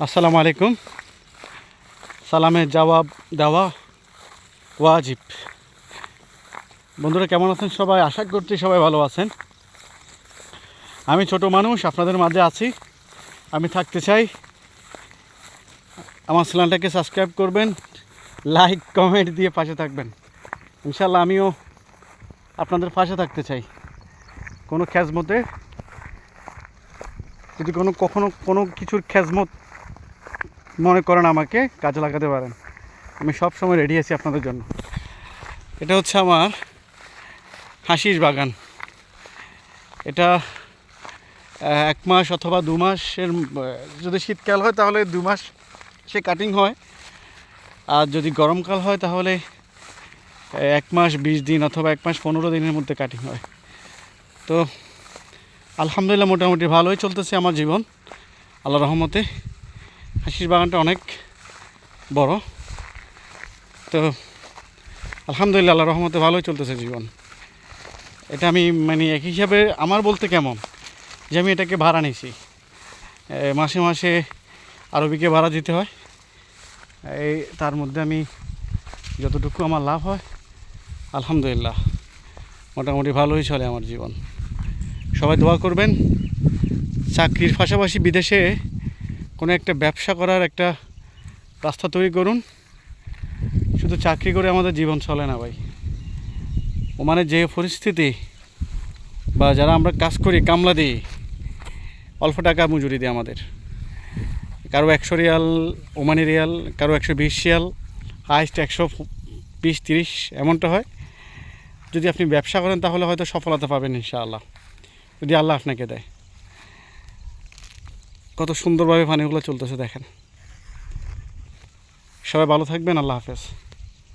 আসসালামু আলাইকুম। সালামের জবাব দেওয়া ওয়াজিব। বন্ধুরা, কেমন আছেন সবাই? আশা করছি সবাই ভালো আছেন। আমি ছোট মানুষ, আপনাদের মাঝে আছি। আমি থাকতে চাই। আমার চ্যানেলটাকে সাবস্ক্রাইব করবেন, লাইক, কমেন্ট দিয়ে পাশে থাকবেন। ইনশাল্লাহ আমিও আপনাদের পাশে থাকতে চাই। কোনো খ্যাজমতে যদি কোনো, কখনো কোনো কিছুর খ্যাজমত মনে করেন আমাকে কাজে লাগাতে পারেন। আমি সব সময় রেডি আছি আপনাদের জন্য। এটা হচ্ছে আমার হাসির বাগান। এটা এক মাস অথবা দু মাসের যদি শীতকাল হয় তাহলে দু মাস সে কাটিং হয়। আর যদি গরমকাল হয় তাহলে এক মাস বিশ দিন অথবা এক মাস পনেরো দিনের মধ্যে কাটিং হয়। তো, আলহামদুলিল্লাহ মোটামুটি ভালোই চলতেছে আমার জীবন। আল্লাহ রহমতে। হাসির বাগানটা অনেক বড়। তো, আলহামদুলিল্লাহ আল্লাহ রহমতে ভালোই চলতেছে জীবন। এটা আমি মানে এক হিসাবে আমার বলতে কেমন? যে আমি এটাকে ভাড়া নিয়েছি। মাসে মাসে আরবিকে ভাড়া দিতে হয়। এই তার মধ্যে আমি যতটুকু আমার লাভ হয়, আলহামদুলিল্লাহ, মোটামুটি ভালোই চলে আমার জীবন। সবাই দোয়া করবেন। চাকরির পাশাপাশি বিদেশে কোনো একটা ব্যবসা করার একটা রাস্তা তৈরি করুন। শুধু চাকরি করে আমাদের জীবন চলে না ভাই। ও মানে যে পরিস্থিতি বা যারা আমরা কাজ করি, কামলা দিই অল্প টাকা মজুরি দিই আমাদের। কারও একশো রিয়াল ওমানি রিয়াল, কারও একশো বিশ রিয়াল হাইস্ট একশো বিশ তিরিশ, এমনটা হয়। যদি আপনি ব্যবসা করেন তাহলে হয়তো সফলতা পাবেন ইনশাআল্লাহ। যদি আল্লাহ আপনাকে দেয়। কত সুন্দরভাবে পানিগুলো চলতেছে দেখেন। সবাই ভালো থাকবেন আল্লাহ হাফেজ।